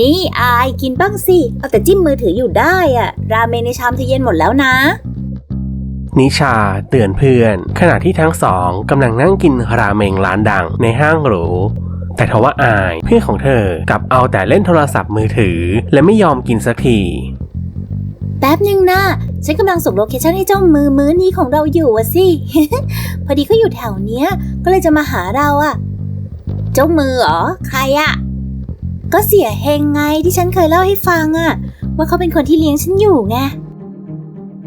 นี่อายกินบ้างสิ เอาแต่จิ้มมือถืออยู่ได้อะราเมนในชามจะเย็นหมดแล้วนะ นิชาเตือนเพื่อน ขณะที่ทั้งสองกำลังนั่งกินราเมงร้านดังในห้างหรูแต่ทว่าอายเพื่อนของเธอกลับเอาแต่เล่นโทรศัพท์มือถือ และไม่ยอมกินสักที แป๊บหนึ่งนะ ฉันกำลังส่งโลเคชั่นให้เจ้ามือมื้อนี้ของเราอยู่อะสิ พอดีเขาอยู่แถวเนี้ย ก็เลยจะมาหาเราอะเจ้ามือเหรอ ใครอะ ก็เสียเฮงไงที่ฉันเคยเล่าให้ฟังอะว่าเขาเป็นคนที่เลี้ยงฉันอยู่ไง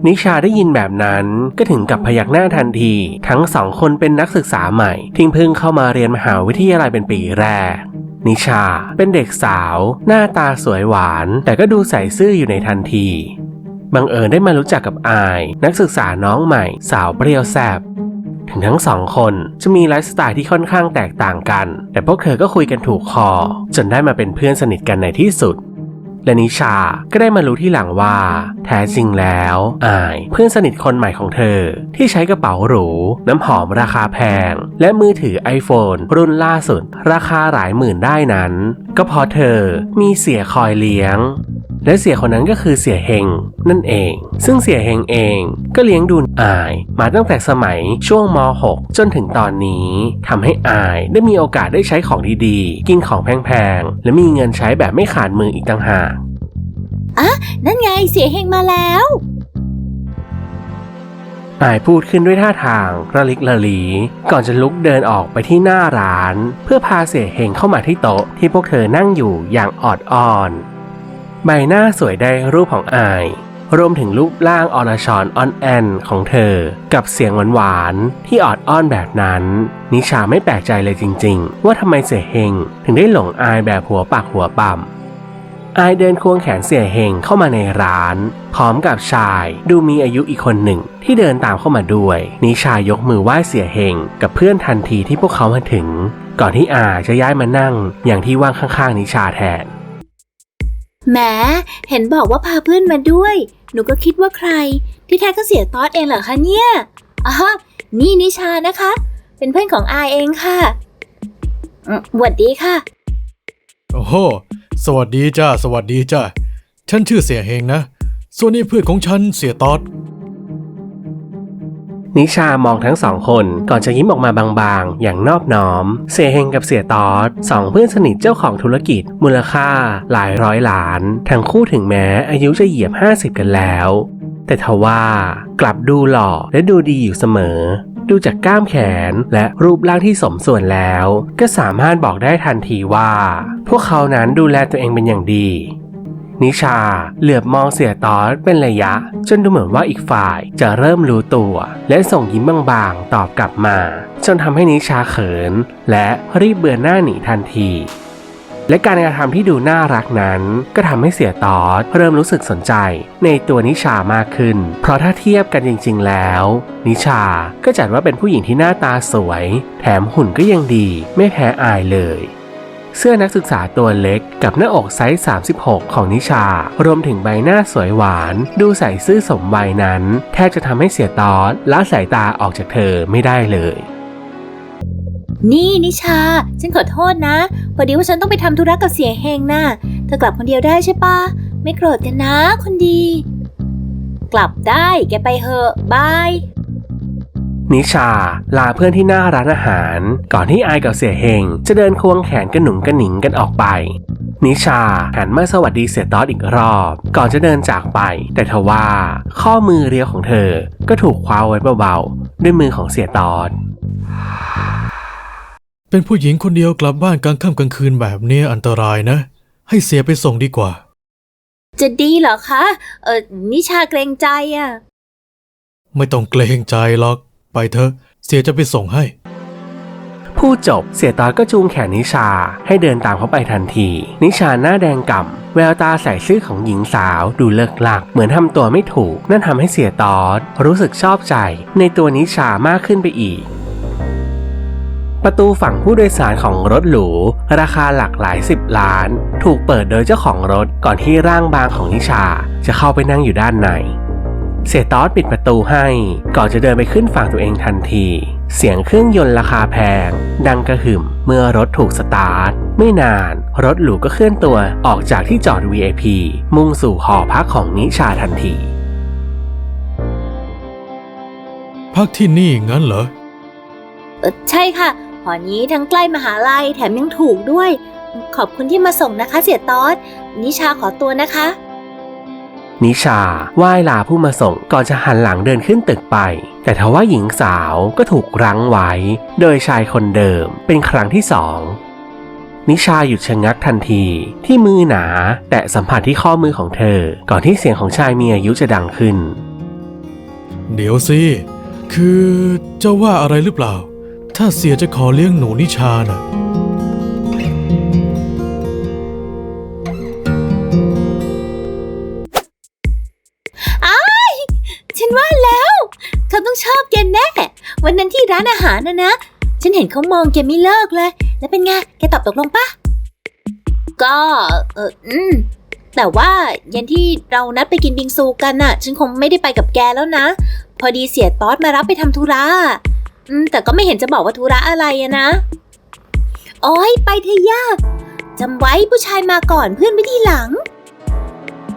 นิชาได้ยินแบบนั้นก็ถึงกับพยักหน้าทันที ทั้งสองคนเป็นนักศึกษาใหม่ที่เพิ่งเข้ามาเรียนมหาวิทยาลัยเป็นปีแรก นิชาเป็นเด็กสาว หน้าตาสวยหวาน แต่ก็ดูใส่ซื่ออยู่ในทันที บังเอิญได้มารู้จักกับอาย นักศึกษาน้องใหม่ สาวเปรี้ยวแซบ ถึงทั้งสองคนจะมีไลฟ์สไตล์ที่ค่อนข้างแตกต่างกัน แต่พวกเธอก็คุยกันถูกคอ จนได้มาเป็นเพื่อนสนิทกันในที่สุด และนิชาก็ได้มารู้ที่หลังว่า แท้จริงแล้วอายเพื่อนสนิทคนใหม่ของเธอ ที่ใช้กระเป๋าหรู น้ำหอมราคาแพง และมือถือ iPhone รุ่นล่าสุด ราคาหลายหมื่นได้นั้น ก็เพราะเธอมีเสียคอยเลี้ยง และเสียคนนั้นก็คือเสียเฮงนั่นเอง ซึ่งเสียเฮงเองก็เลี้ยงดูอาย มาตั้งแต่สมัยช่วงม .6 จนถึงตอนนี้ทำให้อายได้มีโอกาสได้ใช้ของดีๆ กินของแพงๆ และมีเงินใช้แบบไม่ขาดมืออีกต่างหากนั่นไงเสียเฮงมาแล้วอายพูดขึ้นด้วยท่าทางระลิกระลี ก่อนจะลุกเดินออกไปที่หน้าร้าน เพื่อพาเสียเฮงเข้ามาที่โต๊ะที่พวกเธอนั่งอยู่อย่างออดอ่อน ใบหน้าสวยได้รูปของอาย รวมถึงรูปร่างอรชรออนแอนของเธอ กับเสียงหวานๆที่ออดอ้อนแบบนั้น นิชาไม่แปลกใจเลยจริง ๆ ว่าทำไมเสียเฮงถึงได้หลงอายแบบหัวปากหัวปั๊มอายเดินควงแขนเสียเฮงเข้ามาในร้าน พร้อมกับชายดูมีอายุอีกคนหนึ่งที่เดินตามเข้ามาด้วย นิชายกมือไหว้เสียเฮงกับเพื่อนทันทีที่พวกเขามาถึง ก่อนที่อาจะย้ายมานั่งอย่างที่ว่างข้างๆนิชาแทน แหมเห็นบอกว่าพาเพื่อนมาด้วย หนูก็คิดว่าใคร ที่แท้ก็เสียตอสเองเหรอคะเนี่ยอ๋อนี่นิชานะคะ เป็นเพื่อนของอายเองค่ะสวัสดีค่ะ โอ้โห สวัสดีจ้า สวัสดีจ้า ฉันชื่อเสียเฮงนะ ส่วนนี้เพื่อนของฉันเสียตอด นิชามองทั้งสองคนก่อนจะยิ้มออกมาบางๆ อย่างนอบน้อม เสียเฮงกับเสียตอดสองเพื่อนสนิทเจ้าของธุรกิจ มูลค่าหลายร้อยล้าน ทั้งคู่ถึงแม้อายุจะเหยียบ 50 กันแล้ว แต่ทว่ากลับดูหล่อและดูดีอยู่เสมอดูจากกล้ามแขนและรูปร่างที่สมส่วนแล้ว ก็สามารถบอกได้ทันทีว่า พวกเขานั้นดูแลตัวเองเป็นอย่างดี นิชา เหลือบมองเสียตอสเป็นระยะ จนดูเหมือนว่าอีกฝ่ายจะเริ่มรู้ตัว และส่งยิ้มบางๆ ตอบกลับมา จนทำให้นิชาเขิน และรีบเบือนหน้าหนีทันทีและการกระทำที่ดูน่ารักนั้น ก็ทำให้เสียตอสเริ่มรู้สึกสนใจในตัวนิชามากขึ้น เพราะถ้าเทียบกันจริง ๆ แล้ว นิชาก็จัดว่าเป็นผู้หญิงที่หน้าตาสวย แถมหุ่นก็ยังดี ไม่แพ้อายเลย เสื้อนักศึกษาตัวเล็กกับหน้าอกไซส์ 36 ของนิชา รวมถึงใบหน้าสวยหวาน ดูใส่ซื่อสมวัยนั้น แทบจะทำให้เสียตอสละสายตาออกจากเธอไม่ได้เลยนี่นิชา ฉันขอโทษนะพอดีว่าฉันต้องไปทำธุระกับเสียเฮงน่ะเธอกลับคนเดียวได้ใช่ปะไม่โกรธกันนะ คนดี กลับได้แกไปเหอะบาย นิชาลาเพื่อนที่หน้าร้านอาหาร ก่อนที่อายกับเสียเฮงจะเดินควงแขนกระหนุงกระหนิงกันออกไป นิชาหันมาสวัสดีเสียตอสอีกรอบ ก่อนจะเดินจากไป แต่ทว่า ข้อมือเรียวของเธอก็ถูกคว้าไว้เบาๆด้วยมือของเสียตอสเป็นผู้หญิงคนเดียวกลับบ้านกลางค่ำกลางคืนแบบนี้อันตรายนะ ให้เสียไปส่งดีกว่า จะดีเหรอคะ เออนิชาเกรงใจอะไม่ต้องเกรงใจหรอก ไปเถอะ เสียจะไปส่งให้ พูดจบเสียตอก็จูงแขนนิชาให้เดินตามเขาไปทันที นิชาหน้าแดงก่ำแววตาใส่ซื่อของหญิงสาวดูเลิกลัก เหมือนทำตัวไม่ถูก นั่นทำให้เสียตอสรู้สึกชอบใจ ในตัวนิชามากขึ้นไปอีก ประตูฝั่งผู้โดยสารของรถหรู ราคาหลักหลายสิบล้าน ถูกเปิดโดยเจ้าของรถก่อนที่ร่างบางของนิชา จะเข้าไปนั่งอยู่ด้านใน เสียตอสปิดประตูให้ ก่อนจะเดินไปขึ้นฝั่งตัวเองทันที เสียงเครื่องยนต์ราคาแพง ดังกระหึ่มเมื่อรถถูกสตาร์ท ไม่นาน รถหรูก็เคลื่อนตัวออกจากที่จอด VIP มุ่งสู่หอพักของนิชาทันที พักที่นี่งั้นเหรอ เออใช่ค่ะ หอนี้ทั้งใกล้มหาลัยแถมยังถูกด้วย ขอบคุณที่มาส่งนะคะ เสียตอดนิชาขอตัวนะคะ นิชาไหว้ลาผู้มาส่งก่อนจะหันหลังเดินขึ้นตึกไป แต่ทว่าหญิงสาวก็ถูกรั้งไว้ โดยชายคนเดิมเป็นครั้งที่สองนิชาหยุดชะงักทันทีที่มือหนาแตะสัมผัสที่ข้อมือของเธอ ก่อนที่เสียงของชายมีอายุจะดังขึ้น เดี๋ยวสิ คือเจ้าว่าอะไรหรือเปล่า ถ้าเสียจะขอเลี้ยงหนูนิชาน่ะ ฉันว่าแล้ว เขาต้องชอบแกแน่ วันนั้นที่ร้านอาหารนะนะ ฉันเห็นเขามองแกไม่เลิกเลย แล้วเป็นไง แกตอบตกลงปะ ก็ เอออืม แต่ว่าเย็นที่เรานัดไปกินบิงซูกันน่ะ ฉันคงไม่ได้ไปกับแกแล้วนะ พอดีเสียตอสมารับไปทำธุระอืม แต่ก็ไม่เห็นจะบอกว่าธุระอะไรอะนะ โอ้ยไปเถอะยากจำไว้ผู้ชายมาก่อนเพื่อนไม่ทีหลัง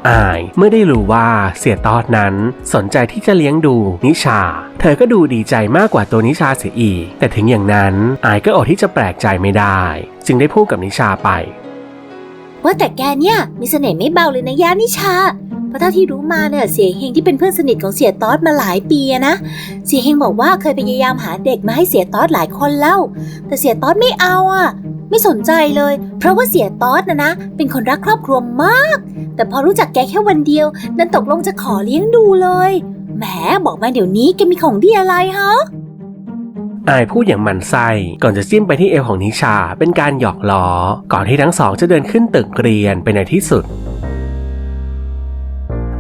อาย เมื่อได้รู้ว่าเสียตอดนั้นสนใจที่จะเลี้ยงดูนิชา เธอก็ดูดีใจมากกว่าตัวนิชาเสียอีก แต่ถึงอย่างนั้นอายก็อดที่จะแปลกใจไม่ได้ จึงได้พูดกับนิชาไป ว่าแต่แกเนี่ยมีเสน่ห์ไม่เบาเลยนะย่านิชาเพราะเท่าที่รู้มาเนี่ยเสียเฮงที่เป็นเพื่อนสนิทของเสียตอสมาหลายปีนะ เสียเฮงบอกว่าเคยพยายามหาเด็กมาให้เสียตอสหลายคนแล้ว แต่เสียตอสไม่เอาอะ ไม่สนใจเลย เพราะว่าเสียตอสนะนะ เป็นคนรักครอบครัวมาก แต่พอรู้จักแกแค่วันเดียว นั้นตกลงจะขอเลี้ยงดูเลย แหมบอกมาเดี๋ยวนี้แกมีของดีอะไรฮะอายพูดอย่างหมันไส้ก่อนจะจิ้มไปที่เอวของนิชา เป็นการหยอกล้อ ก่อนที่ทั้งสองจะเดินขึ้นตึกเรียนไปในที่สุด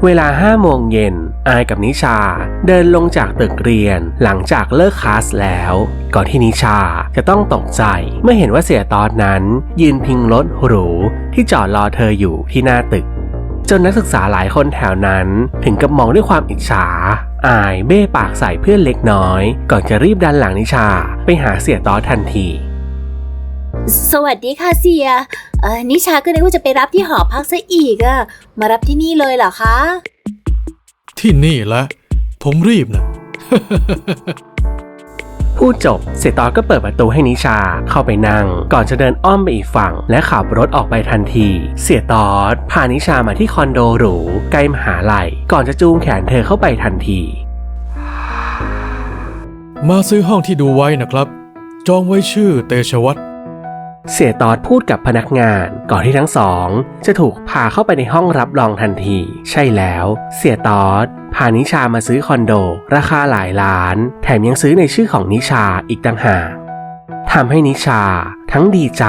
เวลาห้าโมงเย็น อายกับนิชา เดินลงจากตึกเรียนหลังจากเลิกคลาสแล้ว ก่อนที่นิชาจะต้องตกใจ เมื่อเห็นว่าเสียตอนนั้น ยืนพิงรถหรูที่จอดรอเธออยู่ที่หน้าตึก จนนักศึกษาหลายคนแถวนั้นถึงกับมองด้วยความอิจฉา อายเบ้ปากใส่เพื่อนเล็กน้อย ก่อนจะรีบดันหลังนิชาไปหาเสียตอทันทีสวัสดีค่ะเสีย เออนิชาก็นึกว่าจะไปรับที่หอพักซะอีกอะมารับที่นี่เลยเหรอคะ ที่นี่แหละผมรีบนะ พูดจบ เสียตอดก็เปิดประตูให้นิชาเข้าไปนั่ง ก่อนจะเดินอ้อมไปอีกฝั่ง และขับรถออกไปทันที เสียตอดพานิชามาที่คอนโดหรูใกล้มหาลัย ก่อนจะจูงแขนเธอเข้าไปทันที มาซื้อห้องที่ดูไว้นะครับ จองไว้ชื่อเตชวัตร เสียตอดพูดกับพนักงานก่อนที่ทั้งสอง จะถูกพาเข้าไปในห้องรับรองทันที ใช่แล้ว เสียตอดพานิชามาซื้อคอนโด ราคาหลายล้าน แถมยังซื้อในชื่อของนิชาอีกต่างหากทำให้นิชาทั้งดีใจ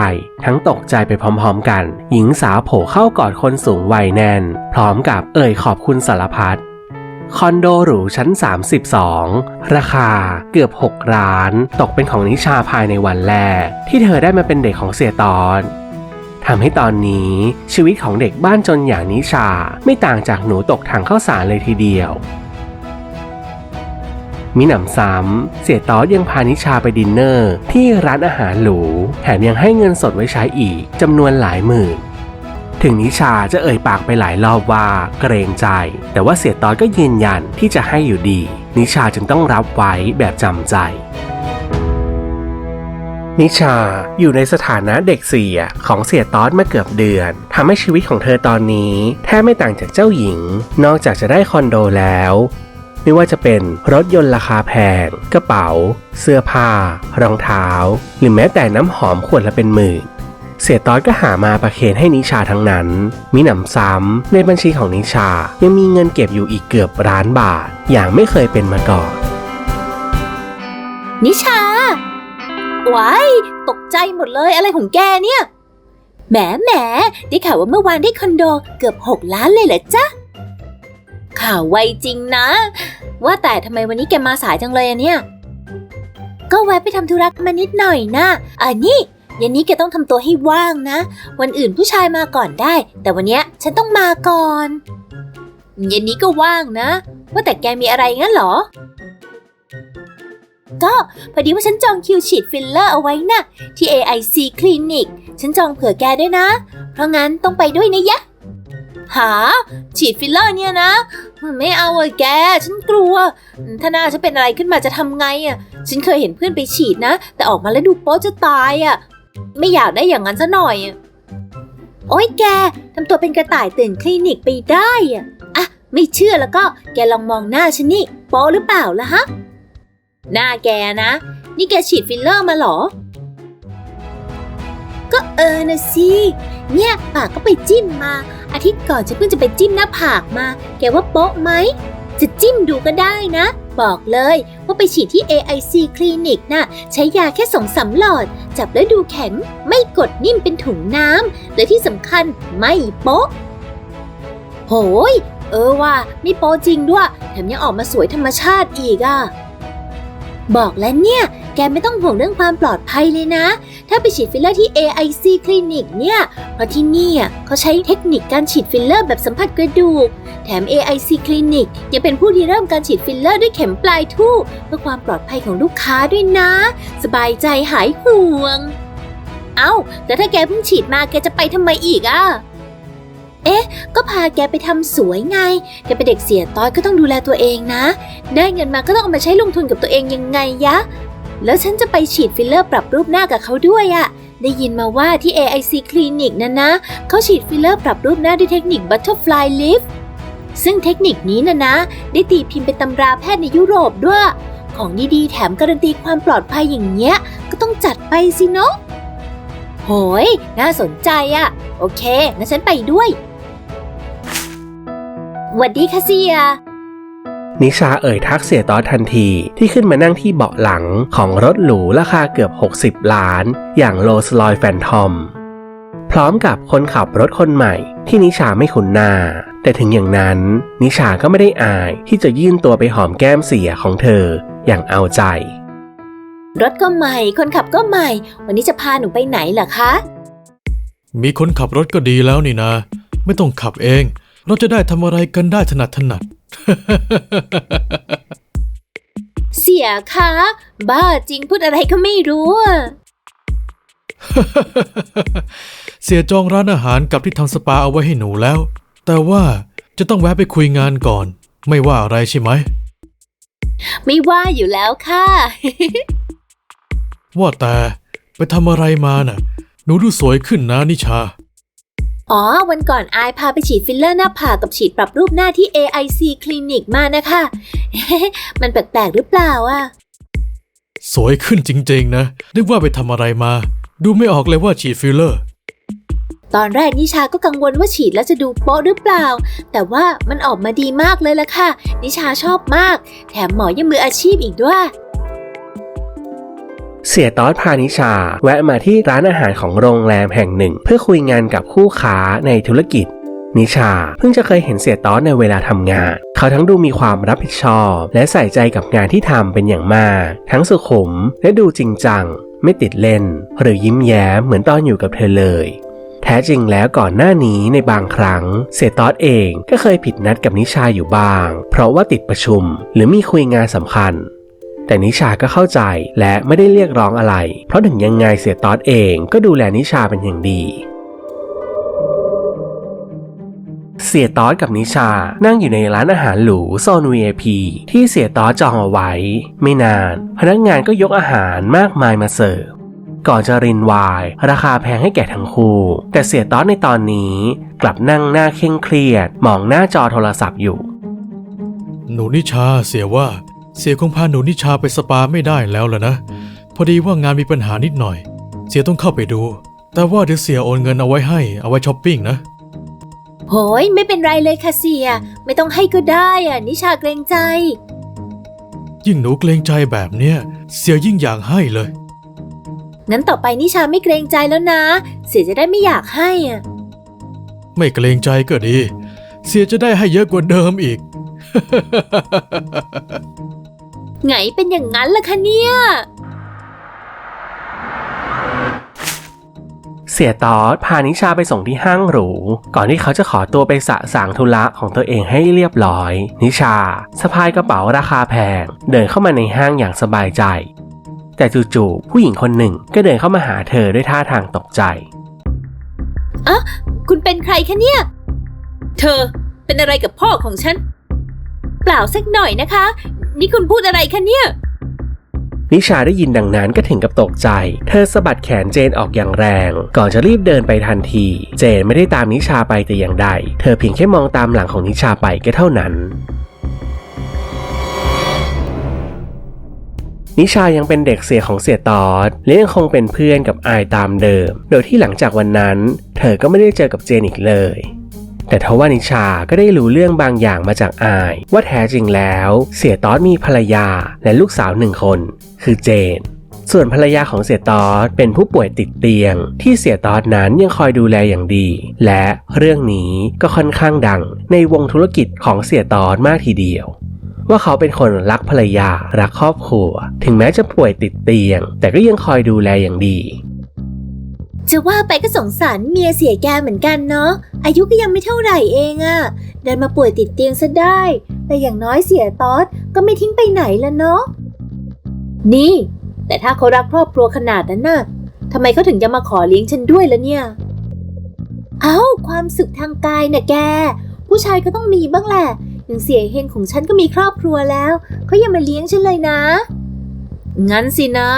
ทั้งตกใจไปพร้อมๆกัน หญิงสาวโผล่เข้ากอดคนสูงวัยแน่น พร้อมกับเอ่ยขอบคุณสารพัด คอนโดหรูชั้น 32 ราคาเกือบ 6 ล้าน ตกเป็นของนิชาภายในวันแรก ที่เธอได้มาเป็นเด็กของเสียตอนทำให้ตอนนี้ชีวิตของเด็กบ้านจนอย่างนิชาไม่ต่างจากหนูตกถังข้าวสารเลยทีเดียว มิหนำซ้ำเสียตอสยังพานิชาไปดินเนอร์ ที่ร้านอาหารหรู แถมยังให้เงินสดไว้ใช้อีกจำนวนหลายหมื่น ถึงนิชาจะเอ่ยปากไปหลายรอบว่าเกรงใจ แต่ว่าเสียตอนก็ยืนยันที่จะให้อยู่ดี นิชาจึงต้องรับไว้แบบจำใจ นิชาอยู่ในสถานะเด็กเสียของเสียตอสมาเกือบเดือนทำให้ชีวิตของเธอตอนนี้แทบไม่ต่างจากเจ้าหญิง นอกจากจะได้คอนโดแล้วไม่ว่าจะเป็นรถยนต์ราคาแพง กระเป๋า เสื้อผ้า รองเท้า หรือแม้แต่น้ำหอมขวดละเป็นหมื่น เสียตอสก็หามาประเคนให้นิชาทั้งนั้น มีหนำซ้ำในบัญชีของนิชายังมีเงินเก็บอยู่อีกเกือบล้านบาท อย่างไม่เคยเป็นมาก่อน นิชาว้ายตกใจหมดเลยอะไรของแกเนี่ย แหมแหมได้ข่าวว่าเมื่อวานได้คอนโดเกือบ6ล้านเลยเหรอจ๊ะ ข่าวไวจริงนะ ว่าแต่ทำไมวันนี้แกมาสายจังเลยอะเนี่ย ก็แวะไปทำธุระมานิดหน่อยนะอ่านี่ เย็นนี้แกต้องทำตัวให้ว่างนะ วันอื่นผู้ชายมาก่อนได้ แต่วันเนี้ยฉันต้องมาก่อน เย็นนี้ก็ว่างนะ ว่าแต่แกมีอะไรงั้นเหรอ ก็พอดีว่าฉันจองคิวฉีดฟิลเลอร์เอาไว้นะ่ะที่ AIC คลินิก ฉันจองเผื่อแกด้วยนะ เพราะงั้นต้องไปด้วยนะยะหาฉีดฟิลเลอร์เนี่ยนะไม่เอาอะแก ฉันกลัว ถ้าหน้าฉันเป็นอะไรขึ้นมาจะทำไงอะฉันเคยเห็นเพื่อนไปฉีดนะ แต่ออกมาแล้วดูโป๊จะตายอะ ไม่อยากได้อย่างนั้นซะหน่อย โอ๊ยแกทำตัวเป็นกระต่ายตื่นคลินิกไปได้อะอะไม่เชื่อแล้วก็แกลองมองหน้าฉันนี่โป๊หรือเปล่าล่ะฮะ หน้าแกนะ นี่แกฉีดฟิลเลอร์มาหรอ ก็เออนะสิเนี่ยปากก็ไปจิ้มมา อาทิตย์ก่อนฉันเพิ่งจะไปจิ้มหน้าผากมา แกว่าโป๊ะไหมจะจิ้มดูก็ได้นะ บอกเลย ว่าไปฉีดที่ AIC คลินิกน่ะใช้ยาแค่สองสามหลอด จับแล้วดูแข็ง ไม่กดนิ่มเป็นถุงน้ำและที่สำคัญไม่โป๊ะ โหย เออว่าไม่โป๊จริงด้วย แถมยังออกมาสวยธรรมชาติอีกอะ บอกแล้วเนี่ย แกไม่ต้องห่วงเรื่องความปลอดภัยเลยนะ ถ้าไปฉีดฟิลเลอร์ที่ AIC คลินิกเนี่ย เพราะที่นี่อะเขาใช้เทคนิคการฉีดฟิลเลอร์แบบสัมผัสกระดูก แถม AIC คลินิกยังเป็นผู้ที่เริ่มการฉีดฟิลเลอร์ด้วยเข็มปลายทู่เพื่อความปลอดภัยของลูกค้าด้วยนะ สบายใจหายห่วง เอา้าแล้วถ้าแกเพิ่งฉีดมาแกจะไปทำไมอีกอะเอ๊ะ ก็พาแกไปทำสวยไง แกเป็นเด็กเสียต้อยก็ต้องดูแลตัวเองนะ ได้เงินมาก็ต้องเอามาใช้ลงทุนกับตัวเองยังไงยะ แล้วฉันจะไปฉีดฟิลเลอร์ปรับรูปหน้ากับเขาด้วยอะได้ยินมาว่าที่ AIC คลินิกนั้นนะ เขาฉีดฟิลเลอร์ปรับรูปหน้าด้วยเทคนิค Butterfly Lift ซึ่งเทคนิคนี้นะนะ ได้ตีพิมพ์เป็นตำราแพทย์ในยุโรปด้วย ของดีๆ แถมการันตีความปลอดภัยอย่างเงี้ย ก็ต้องจัดไปสิเนาะโหย น่าสนใจอะโอเคงั้นฉันไปด้วยหวัดดีค่ะเสีย นิชาเอ่ยทักเสียตอสทันทีที่ขึ้นมานั่งที่เบาะหลังของรถหรูราคาเกือบ 60 ล้าน อย่างโรสลอยแฟนทอม พร้อมกับคนขับรถคนใหม่ที่นิชาไม่คุ้นหน้า แต่ถึงอย่างนั้น นิชาก็ไม่ได้อายที่จะยื่นตัวไปหอมแก้มเสียของเธออย่างเอาใจ รถก็ใหม่ คนขับก็ใหม่ วันนี้จะพาหนูไปไหนเหรอคะ มีคนขับรถก็ดีแล้วนี่นะ ไม่ต้องขับเอง เราจะได้ทำอะไรกันได้ถนัดถนัด เสียคะ บ้าจริงพูดอะไรก็ไม่รู้อะเสียจองร้านอาหารกับที่ทำสปาเอาไว้ให้หนูแล้ว แต่ว่าจะต้องแวะไปคุยงานก่อน ไม่ว่าอะไรใช่ไหม ไม่ว่าอยู่แล้วค่ะ ว่าแต่ไปทำอะไรมาน่ะ หนูดูสวยขึ้นนะนิชา อ๋อ วันก่อนอายพาไปฉีดฟิลเลอร์หน้าผากกับฉีดปรับรูปหน้าที่ AIC คลินิกมานะคะ มันแปลกๆหรือเปล่าอะ สวยขึ้นจริงๆนะนึกว่าไปทำอะไรมา ดูไม่ออกเลยว่าฉีดฟิลเลอร์ ตอนแรกนิชาก็กังวลว่าฉีดแล้วจะดูโป๊ะหรือเปล่า แต่ว่ามันออกมาดีมากเลยละค่ะ นิชาชอบมาก แถมหมอยังมืออาชีพอีกด้วย เสียตอสพานิชา แวะมาที่ร้านอาหารของโรงแรมแห่งหนึ่ง เพื่อคุยงานกับคู่ค้าในธุรกิจ นิชาเพิ่งจะเคยเห็นเสียตอสในเวลาทำงาน เขาทั้งดูมีความรับผิดชอบ และใส่ใจกับงานที่ทำเป็นอย่างมาก ทั้งสุขุมและดูจริงจัง ไม่ติดเล่น หรือยิ้มแย้มเหมือนตอนอยู่กับเธอเลยแท้จริงแล้วก่อนหน้านี้ในบางครั้งเสียตอสเองก็เคยผิดนัดกับนิชาอยู่บ้าง เพราะว่าติดประชุม หรือมีคุยงานสำคัญ แต่นิชาก็เข้าใจและไม่ได้เรียกร้องอะไร เพราะถึงยังไงเสียตอสเองก็ดูแลนิชาเป็นอย่างดีเสียตอสกับนิชา นั่งอยู่ในร้านอาหารหรูโซน VIP ที่เสียตอสจองเอาไว้ ไม่นาน พนักงานก็ยกอาหารมากมายมาเสิร์ฟ ก่อนจะรินไวาย ราคาแพงให้แก่ทั้งคู่ แต่เสียตอสในตอนนี้กลับนั่งหน้าเคร่งเครียด มองหน้าจอโทรศัพท์อยู่ หนูนิชาเสียว่า เสียคงพาหนูนิชาไปสปาไม่ได้แล้วล่ะนะ พอดีว่างานมีปัญหานิดหน่อย เสียต้องเข้าไปดู แต่ว่าเดี๋ยวเสียโอนเงินเอาไว้ให้ เอาไว้ช้อปปิ้งนะ โหยไม่เป็นไรเลยค่ะเสีย ไม่ต้องให้ก็ได้อะนิชาเกรงใจ ยิ่งหนูเกรงใจแบบเนี้ย เสียยิ่งอยากให้เลย งั้นต่อไปนิชาไม่เกรงใจแล้วนะ เสียจะได้ไม่อยากให้อะ ไม่เกรงใจก็ดี เสียจะได้ให้เยอะกว่าเดิมอีก ไงเป็นอย่างนั้นล่ะคะเนี่ย เสียตอดพานิชาไปส่งที่ห้างหรู ก่อนที่เขาจะขอตัวไปสะสางธุระของตัวเองให้เรียบร้อย นิชาสะพายกระเป๋าราคาแพง เดินเข้ามาในห้างอย่างสบายใจ แต่จู่ๆผู้หญิงคนหนึ่งก็เดินเข้ามาหาเธอด้วยท่าทางตกใจคุณเป็นใครคะเนี่ย เธอเป็นอะไรกับพ่อของฉัน เปล่าสักหน่อยนะคะ นี่คุณพูดอะไรคะเนี่ย นิชาได้ยินดังนั้นก็ถึงกับตกใจ เธอสะบัดแขนเจนออกอย่างแรง ก่อนจะรีบเดินไปทันที เจนไม่ได้ตามนิชาไปแต่อย่างใด เธอเพียงแค่มองตามหลังของนิชาไปก็เท่านั้นนิชายังเป็นเด็กเสียของเสียตอดและยังคงเป็นเพื่อนกับอายตามเดิม โดยที่หลังจากวันนั้น เธอก็ไม่ได้เจอกับเจนอีกเลย แต่ทว่านิชาก็ได้รู้เรื่องบางอย่างมาจากอาย ว่าแท้จริงแล้ว เสียตอดมีภรรยาและลูกสาวหนึ่งคน คือเจน ส่วนภรรยาของเสียตอดเป็นผู้ป่วยติดเตียง ที่เสียตอดนั้นยังคอยดูแลอย่างดี และเรื่องนี้ก็ค่อนข้างดัง ในวงธุรกิจของเสียตอดมากทีเดียวว่าเขาเป็นคนรักภรรยา รักครอบครัว ถึงแม้จะป่วยติดเตียง แต่ก็ยังคอยดูแลอย่างดี จะว่าไปก็สงสารเมียเสียแกเหมือนกันเนาะ อายุก็ยังไม่เท่าไหร่เองอะเดินมาป่วยติดเตียงซะได้ แต่อย่างน้อยเสียตอดก็ไม่ทิ้งไปไหนละเนาะ นี่ แต่ถ้าเขารักครอบครัวขนาดนั้นน่ะทำไมเขาถึงจะมาขอเลี้ยงฉันด้วยละเนี่ย เอ้า ความสุขทางกายน่ะแก ผู้ชายก็ต้องมีบ้างแหละ อย่างเสียเฮงของฉันก็มีครอบครัวแล้ว เขายังมาเลี้ยงฉันเลยนะ งั้นสินะ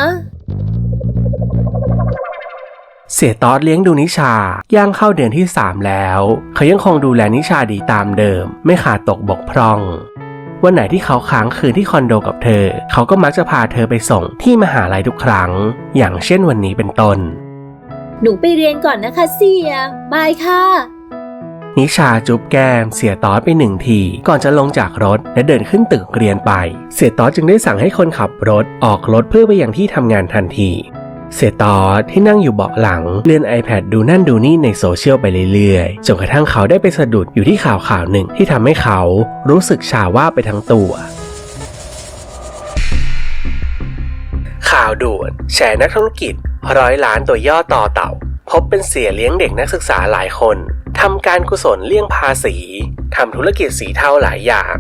สียตอดเลี้ยงดูนิชา ย่างเข้าเดือนที่ 3 แล้ว เขายังคงดูแลนิชาดีตามเดิม ไม่ขาดตกบกพร่อง วันไหนที่เขาค้างคืนที่คอนโดกับเธอ เขาก็มักจะพาเธอไปส่งที่มหาลัยทุกครั้ง อย่างเช่นวันนี้เป็นต้น หนูไปเรียนก่อนนะคะเสียบายค่ะนิชาจุ๊บแก้มเสียตอดไปหนึ่งที ก่อนจะลงจากรถและเดินขึ้นตึกเรียนไป เสียตอดจึงได้สั่งให้คนขับรถออกรถเพื่อไปยังที่ทำงานทันที เสียตอดที่นั่งอยู่เบาะหลังเลื่อน iPad ดูนั่นดูนี่ในโซเชียลไปเรื่อยๆ จนกระทั่งเขาได้ไปสะดุดอยู่ที่ข่าวข่าวหนึ่งที่ทำให้เขารู้สึกชาว่าไปทั้งตัว ข่าวด่วนแชร์นักธุรกิจ ร้อยล้านตัวย่อต่อเต่า พบเป็นเสียเลี้ยงเด็กนักศึกษาหลายคนทำการกุศลเลี่ยงภาษีทำธุรกิจสีเทาหลายอย่าง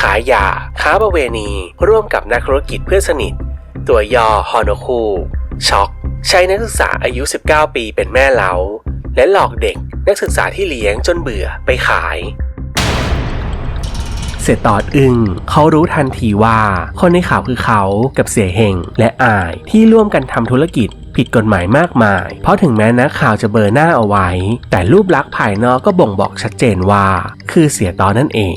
ขายยา ค้าประเวณี ร่วมกับนักธุรกิจเพื่อนสนิท ตัวย่อฮอนคูช็อก ใช้นักศึกษาอายุ 19 ปีเป็นแม่เล้า และหลอกเด็กนักศึกษาที่เลี้ยงจนเบื่อไปขาย เสียตอดอึงเขารู้ทันทีว่าคนในข่าวคือเขากับเสียเฮงและอายที่ร่วมกันทำธุรกิจผิดกฎหมายมากมาย เพราะถึงแม้นักข่าวจะเบอร์หน้าเอาไว้ แต่รูปลักษณ์ภายนอกก็บ่งบอกชัดเจนว่า คือเสียตอนนั่นเอง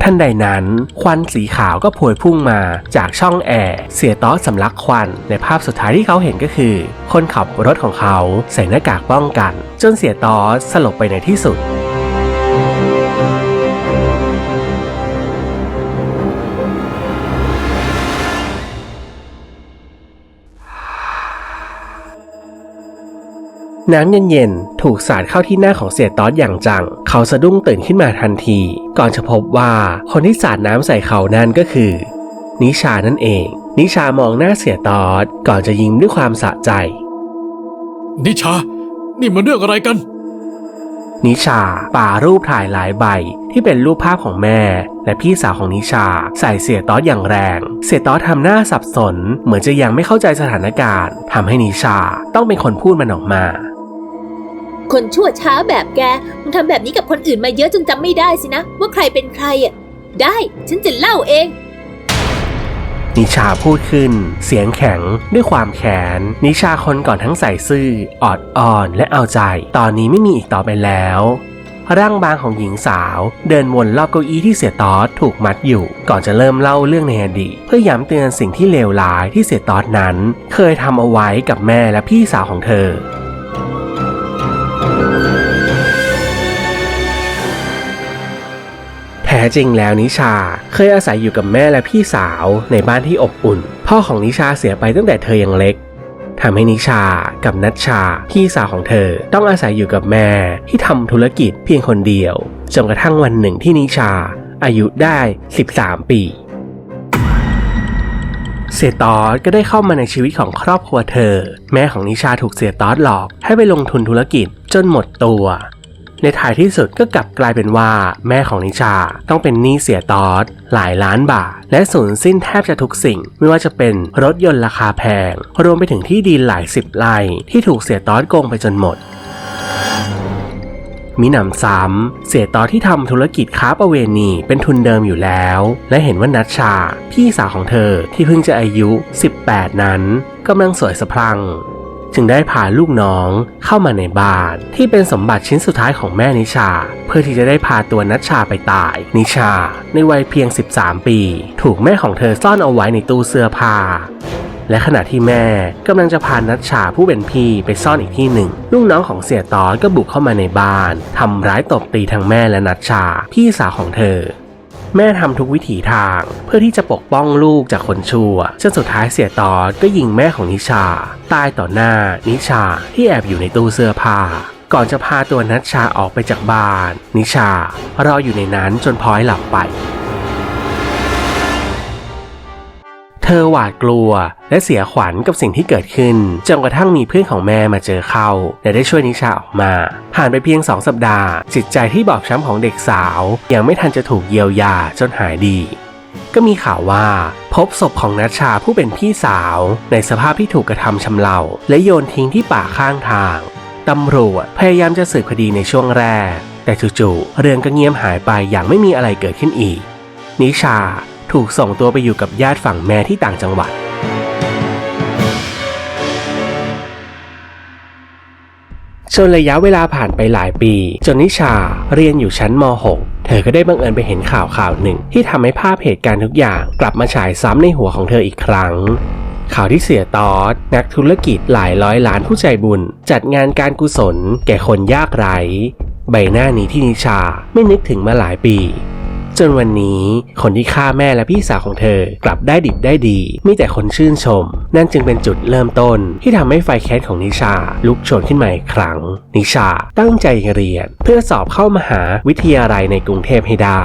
ท่านใดนั้นควันสีขาวก็พวยพุ่งมาจากช่องแอร์เสียตอสำลักควัน ในภาพสุดท้ายที่เขาเห็นก็คือ คนขับรถของเขาใส่หน้ากากป้องกัน จนเสียตอสลบไปในที่สุด น้ำเย็นๆ ถูกสาดเข้าที่หน้าของเสียตอสอย่างจัง เขาสะดุ้งตื่นขึ้นมาทันที ก่อนจะพบว่าคนที่สาดน้ำใส่เขานั่นก็คือ นิชานั่นเอง นิชามองหน้าเสียตอสก่อนจะยิ้มด้วยความสะใจ นิชา นี่มันเรื่องอะไรกัน นิชาป่ารูปถ่ายหลายใบ ที่เป็นรูปภาพของแม่ และพี่สาวของนิชา ใส่เสียตอสอย่างแรง เสียตอสทำหน้าสับสน เหมือนจะยังไม่เข้าใจสถานการณ์ทำให้นิชาต้องเป็นคนพูดมันออกมา คนชั่วช้าแบบแกมึงทำแบบนี้กับคนอื่นมาเยอะจนจำไม่ได้สินะ ว่าใครเป็นใครอะได้ ฉันจะเล่าเอง นิชาพูดขึ้น เสียงแข็งด้วยความแค้นนิชาคนก่อนทั้งใส่ซื่อออดอ่อนและเอาใจ ตอนนี้ไม่มีอีกต่อไปแล้วร่างบางของหญิงสาวเดินวนรอบเก้าอี้ที่เสียตอสถูกมัดอยู่ ก่อนจะเริ่มเล่าเรื่องในอดีตเพื่อย้ำเตือนสิ่งที่เลวร้ายที่เสียตอสนั้น เคยทำเอาไว้กับแม่และพี่สาวของเธอ ท้จริงแล้วนิชา เคยอาศัยอยู่กับแม่และพี่สาวในบ้านที่อบอุ่น พ่อของนิชาเสียไปตั้งแต่เธอยังเล็กทำให้นิชากับนัชชา พี่สาวของเธอต้องอาศัยอยู่กับแม่ที่ทำธุรกิจเพียงคนเดียวจนกระทั่งวันหนึ่งที่นิชา อายุได้ 13 ปีเสียตอสก็ได้เข้ามาในชีวิตของครอบครัวเธอ แม่ของนิชาถูกเสียตอสหลอกให้ไปลงทุนธุรกิจจนหมดตัว ในท้ายที่สุดก็กลับกลายเป็นว่าแม่ของนิชาต้องเป็นหนี้เสียตอสหลายล้านบาท และสูญสิ้นแทบจะทุกสิ่ง ไม่ว่าจะเป็นรถยนต์ราคาแพง รวมไปถึงที่ดินหลายสิบไร่ที่ถูกเสียตอสโกงไปจนหมดมิหนำซ้ำเสียตอที่ทำธุรกิจค้าประเวณีเป็นทุนเดิมอยู่แล้ว และเห็นว่านัชชา พี่สาวของเธอที่เพิ่งจะอายุ 18 นั้นกำลังสวยสะพรัง จึงได้พาลูกน้องเข้ามาในบ้าน ที่เป็นสมบัติชิ้นสุดท้ายของแม่นิชา เพื่อที่จะได้พาตัวนัชชาไปตาย นิชา ในวัยเพียง 13 ปี ถูกแม่ของเธอซ่อนเอาไว้ในตู้เสื้อผ้าและขณะที่แม่กำลังจะพานัชชาผู้เป็นพี่ไปซ่อนอีกที่หนึ่ง ลูกน้องของเสียตอสก็บุกเข้ามาในบ้านทำร้ายตบตีทั้งแม่และนัชชา พี่สาวของเธอ แม่ทำทุกวิถีทาง เพื่อที่จะปกป้องลูกจากคนชั่วจนสุดท้ายเสียตอนก็ยิงแม่ของนิชา ตายต่อหน้านิชาที่แอบอยู่ในตู้เสื้อผ้าก่อนจะพาตัวนัชชาออกไปจากบ้าน นิชารออยู่ในนั้นจนพลอยหลับไป อหวาดกลัว และเสียขวัญกับสิ่งที่เกิดขึ้นจนกระทั่งมีเพื่อนของแม่มาเจอเข้า และได้ช่วยนิชาออกมา ผ่านไปเพียงสองสัปดาห์ จิตใจที่บอบช้ำของเด็กสาว ยังไม่ทันจะถูกเยียวยาจนหายดี ก็มีข่าวว่าพบศพของนัชชาผู้เป็นพี่สาว ในสภาพที่ถูกกระทำชำเรา และโยนทิ้งที่ป่าข้างทางตำรวจพยายามจะสืบคดีในช่วงแรก แต่จู่ๆเรื่องก็เงียบหายไปอย่างไม่มีอะไรเกิดขึ้นอีก นิชา ถูกส่งตัวไปอยู่กับญาติฝั่งแม่ที่ต่างจังหวัด จนระยะเวลาผ่านไปหลายปี จนนิชาเรียนอยู่ชั้นม .6 เธอก็ได้บังเอิญไปเห็นข่าวข่าวหนึ่ง ที่ทำให้ภาพเหตุการณ์ทุกอย่าง กลับมาฉายซ้ำในหัวของเธออีกครั้งข่าวที่เสียตอสนักธุรกิจหลายร้อยล้านผู้ใจบุญ จัดงานการกุศล แก่คนยากไร้ ใบหน้านี้ที่นิชาไม่นึกถึงมาหลายปี จนวันนี้คนที่ฆ่าแม่และพี่สาวของเธอกลับได้ดิบได้ดี มีแต่คนชื่นชม นั่นจึงเป็นจุดเริ่มต้นที่ทำให้ไฟแคสของนิชาลุกโชนขึ้นมาอีกครั้ง นิชาตั้งใจเรียน เพื่อสอบเข้ามหาวิทยาลัยในกรุงเทพให้ได้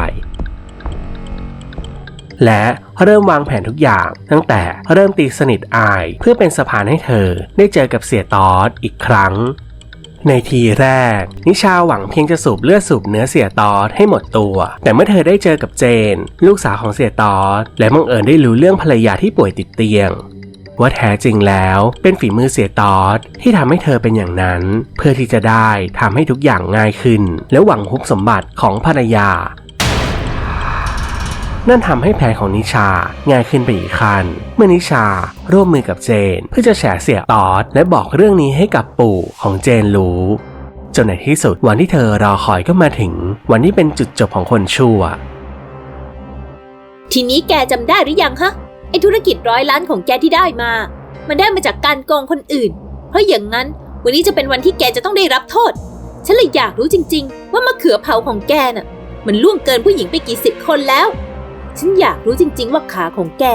และเริ่มวางแผนทุกอย่าง ตั้งแต่เริ่มตีสนิทอาย เพื่อเป็นสะพานให้เธอได้เจอกับเสียตอสอีกครั้ง ในทีแรก นิชาหวังเพียงจะสูบเลือดสูบเนื้อเสียตอสให้หมดตัว แต่เมื่อเธอได้เจอกับเจน ลูกสาวของเสียตอสและบังเอิญได้รู้เรื่องภรรยาที่ป่วยติดเตียง ว่าแท้จริงแล้วเป็นฝีมือเสียตอสที่ทำให้เธอเป็นอย่างนั้น เพื่อที่จะได้ทำให้ทุกอย่างง่ายขึ้น และหวังฮุบสมบัติของภรรยา นั่นทำให้แผนของนิชาง่ายขึ้นไปอีกขั้นเมื่อนิชาร่วมมือกับเจน เพื่อจะแฉเสียตอดและบอกเรื่องนี้ให้กับปู่ของเจนรู้จนในที่สุดวันที่เธอรอคอยก็มาถึง วันที่เป็นจุดจบของคนชั่ว ทีนี้แกจำได้หรือยังฮะไอธุรกิจร้อยล้านของแกที่ได้มา มันได้มาจากการโกงคนอื่น เพราะอย่างนั้น วันนี้จะเป็นวันที่แกจะต้องได้รับโทษ ฉันเลยอยากรู้จริง ๆ ว่ามะเขือเผาของแกน่ะ มันล่วงเกินผู้หญิงไปกี่สิบคนแล้ว ฉันอยากรู้จริง ๆ ว่าขาของแก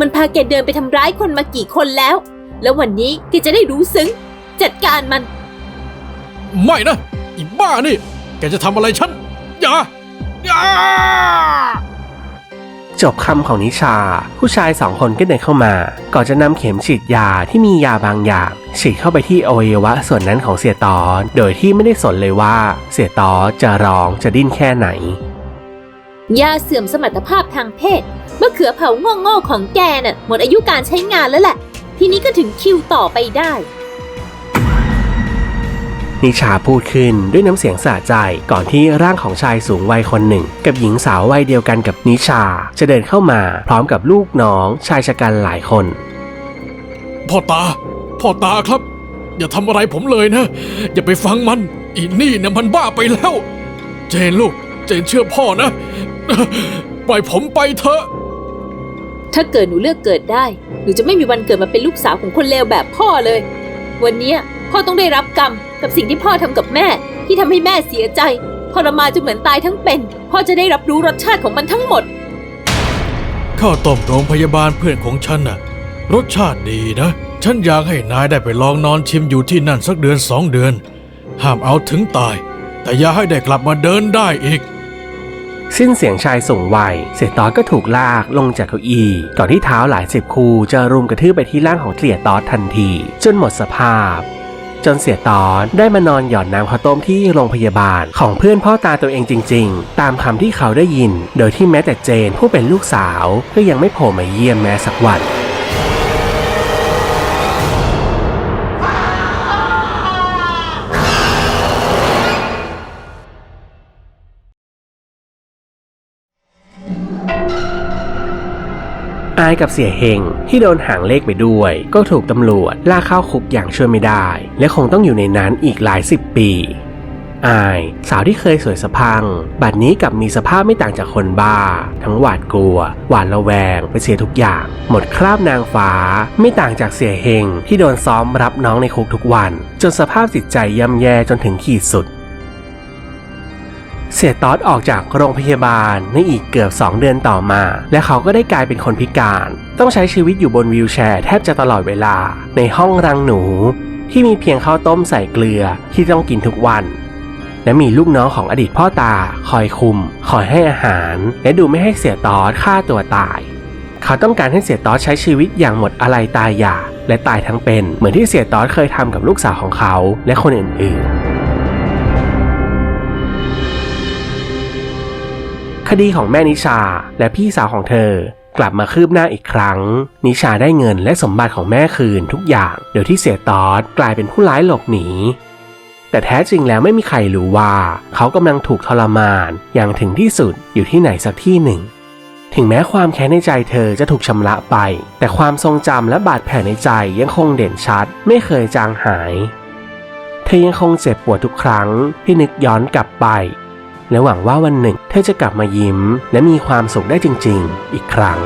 มันพาแกเดินไปทำร้ายคนมากี่คนแล้ว แล้ววันนี้แกจะได้รู้ซึ้ง จัดการมัน ไม่นะอีบ้านี่ แกจะทำอะไรฉัน อย่า อย่า จบคำของนิชา ผู้ชายสองคนก็เดินเข้ามา ก่อนจะนำเข็มฉีดยาที่มียาบางอย่าง ฉีดเข้าไปที่อวัยวะส่วนนั้นของเสียตอสโดยที่ไม่ได้สนเลยว่า เสียตอสจะร้องจะดิ้นแค่ไหน ยาเสื่อมสมรรถภาพทางเพศมะเขือเผาโง่ๆของแกน่ะหมดอายุการใช้งานแล้วแหละ ทีนี้ก็ถึงคิวต่อไปได้ นิชาพูดขึ้นด้วยน้ำเสียงสะใจก่อนที่ร่างของชายสูงวัยคนหนึ่ง กับหญิงสาววัยเดียวกันกับนิชา จะเดินเข้ามาพร้อมกับลูกน้องชายชะกันหลายคน พ่อตา พ่อตาครับ อย่าทำอะไรผมเลยนะ อย่าไปฟังมัน อีนี่เนี่ยมันบ้าไปแล้ว เจนลูก เจนเชื่อพ่อนะ ปล่อยผมไปเถอะ ถ้าเกิดหนูเลือกเกิดได้ หนูจะไม่มีวันเกิดมาเป็นลูกสาวของคนเลวแบบพ่อเลย วันเนี้ยพ่อต้องได้รับกรรมกับสิ่งที่พ่อทำกับแม่ ที่ทำให้แม่เสียใจทรมานจนเหมือนตายทั้งเป็น พ่อจะได้รับรู้รสชาติของมันทั้งหมด ข้าวต้มโรงพยาบาลเพื่อนของฉันน่ะ รสชาติดีนะ ฉันอยากให้นายได้ไปลองนอนชิมอยู่ที่นั่นสักเดือนสองเดือน ห้ามเอาถึงตาย แต่อย่าให้ได้กลับมาเดินได้อีก สิ้นเสียงชายสูงวัย เสียตอสก็ถูกลากลงจากเก้าอี้ ก่อนที่เท้าหลายสิบคู่จะรุมกระทืบไปที่ร่างของเสียตอสทันที จนหมดสภาพ จนเสียตอนได้มานอนหย่อนน้ำข้าวต้มที่โรงพยาบาลของเพื่อนพ่อตาตัวเองจริง ๆ ตามคำที่เขาได้ยิน โดยที่แม้แต่เจนผู้เป็นลูกสาวก็ยังไม่โผล่มาเยี่ยมแม้สักวันายกับเสียเฮงที่โดนหางเลขไปด้วย ก็ถูกตำรวจลากเข้าคุกอย่างช่วยไม่ได้ และคงต้องอยู่ในนั้นอีกหลายสิบปีอายสาวที่เคยสวยสะพัง บัดนี้กลับมีสภาพไม่ต่างจากคนบ้า ทั้งหวาดกลัว หวาดระแวง ไปเสียทุกอย่าง หมดคราบนางฟ้า ไม่ต่างจากเสียเฮงที่โดนซ้อมรับน้องในคุกทุกวัน จนสภาพจิตใจย่ำแย่จนถึงขีดสุด เสียตอดออกจากโรงพยาบาลในอีกเกือบ 2 เดือนต่อมา และเขาก็ได้กลายเป็นคนพิการ ต้องใช้ชีวิตอยู่บนวีลแชร์แทบจะตลอดเวลา ในห้องรังหนู ที่มีเพียงข้าวต้มใส่เกลือที่ต้องกินทุกวัน และมีลูกน้องของอดีตพ่อตา คอยคุม คอยให้อาหาร และดูไม่ให้เสียตอดฆ่าตัวตาย เขาต้องการให้เสียตอดใช้ชีวิตอย่างหมดอะไรตายอยากและตายทั้งเป็น เหมือนที่เสียตอดเคยทำกับลูกสาวของเขาและคนอื่นๆ คดีของแม่นิชาและพี่สาวของเธอกลับมาคืบหน้าอีกครั้ง นิชาได้เงินและสมบัติของแม่คืนทุกอย่างโดยที่เสียตอดกลายเป็นผู้ร้ายหลบหนี แต่แท้จริงแล้วไม่มีใครรู้ว่า เขากำลังถูกทรมานอย่างถึงที่สุดอยู่ที่ไหนสักที่หนึ่ง ถึงแม้ความแค้นในใจเธอจะถูกชำระไป แต่ความทรงจำและบาดแผลในใจยังคงเด่นชัด ไม่เคยจางหาย เธอยังคงเจ็บปวดทุกครั้งที่นึกย้อนกลับไป และหวังว่าวันหนึ่ง เธอจะกลับมายิ้ม และมีความสุขได้จริง ๆ อีกครั้ง